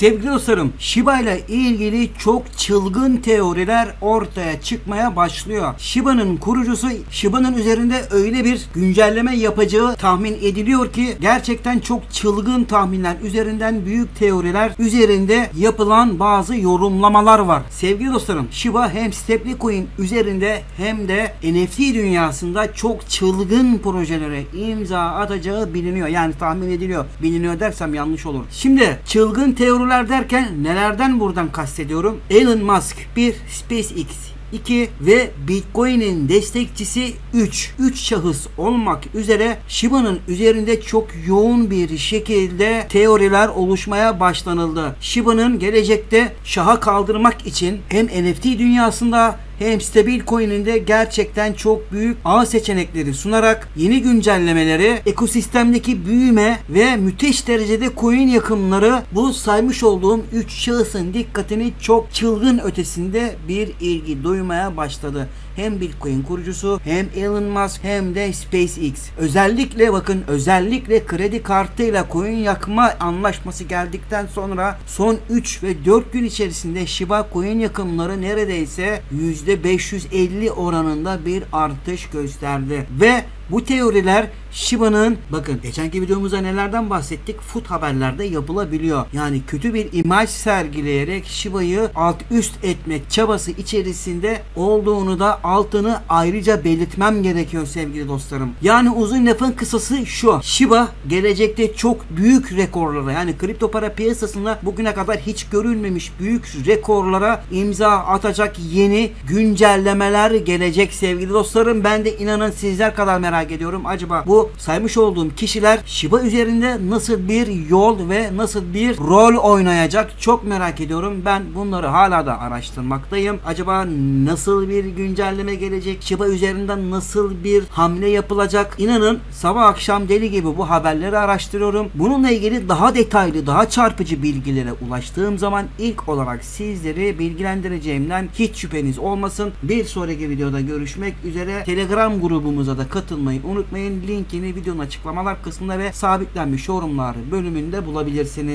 Sevgili dostlarım, Shiba ile ilgili çok çılgın teoriler ortaya çıkmaya başlıyor. Shiba'nın kurucusu Shiba'nın üzerinde öyle bir güncelleme yapacağı tahmin ediliyor ki gerçekten çok çılgın tahminler üzerinden büyük teoriler üzerinde yapılan bazı yorumlamalar var. Sevgili dostlarım, Shiba hem Stablecoin üzerinde hem de NFT dünyasında çok çılgın projelere imza atacağı biliniyor. Yani tahmin ediliyor. Biliniyor dersem yanlış olur. Şimdi çılgın teoriler derken nelerden buradan kastediyorum? Elon Musk bir SpaceX 2 ve Bitcoin'in destekçisi 3. 3 şahıs olmak üzere Shiba'nın üzerinde çok yoğun bir şekilde teoriler oluşmaya başlanıldı. Shiba'nın gelecekte şaha kaldırmak için hem NFT dünyasında hem stabil coin'inde gerçekten çok büyük ağ seçenekleri sunarak yeni güncellemeleri, ekosistemdeki büyüme ve müthiş derecede coin yakımları bu saymış olduğum 3 şahısın dikkatini çok çılgın ötesinde bir ilgi duymaya başladı. Hem Bitcoin kurucusu hem Elon Musk hem de SpaceX. Özellikle bakın özellikle kredi kartıyla coin yakma anlaşması geldikten sonra son 3 ve 4 gün içerisinde Shiba coin yakımları neredeyse %550 oranında bir artış gösterdi. Ve bu teoriler Shiba'nın bakın geçenki videomuzda nelerden bahsettik? Food haberlerde yapılabiliyor. Yani kötü bir imaj sergileyerek Shiba'yı alt üst etmek çabası içerisinde olduğunu da altını ayrıca belirtmem gerekiyor sevgili dostlarım. Yani uzun lafın kısası şu. Shiba gelecekte çok büyük rekorlara yani kripto para piyasasında bugüne kadar hiç görülmemiş büyük rekorlara imza atacak yeni güncellemeler gelecek sevgili dostlarım. Ben de inanın sizler kadar merak ediyorum. Acaba bu saymış olduğum kişiler Shiba üzerinde nasıl bir yol ve nasıl bir rol oynayacak çok merak ediyorum. Ben bunları hala da araştırmaktayım. Acaba nasıl bir güncelleme gelecek? Shiba üzerinden nasıl bir hamle yapılacak? İnanın sabah akşam deli gibi bu haberleri araştırıyorum. Bununla ilgili daha detaylı, daha çarpıcı bilgilere ulaştığım zaman ilk olarak sizleri bilgilendireceğimden hiç şüpheniz olmasın. Bir sonraki videoda görüşmek üzere. Telegram grubumuza da katılmayı unutmayın. Linkini videonun açıklamalar kısmında ve sabitlenmiş yorumlar bölümünde bulabilirsiniz.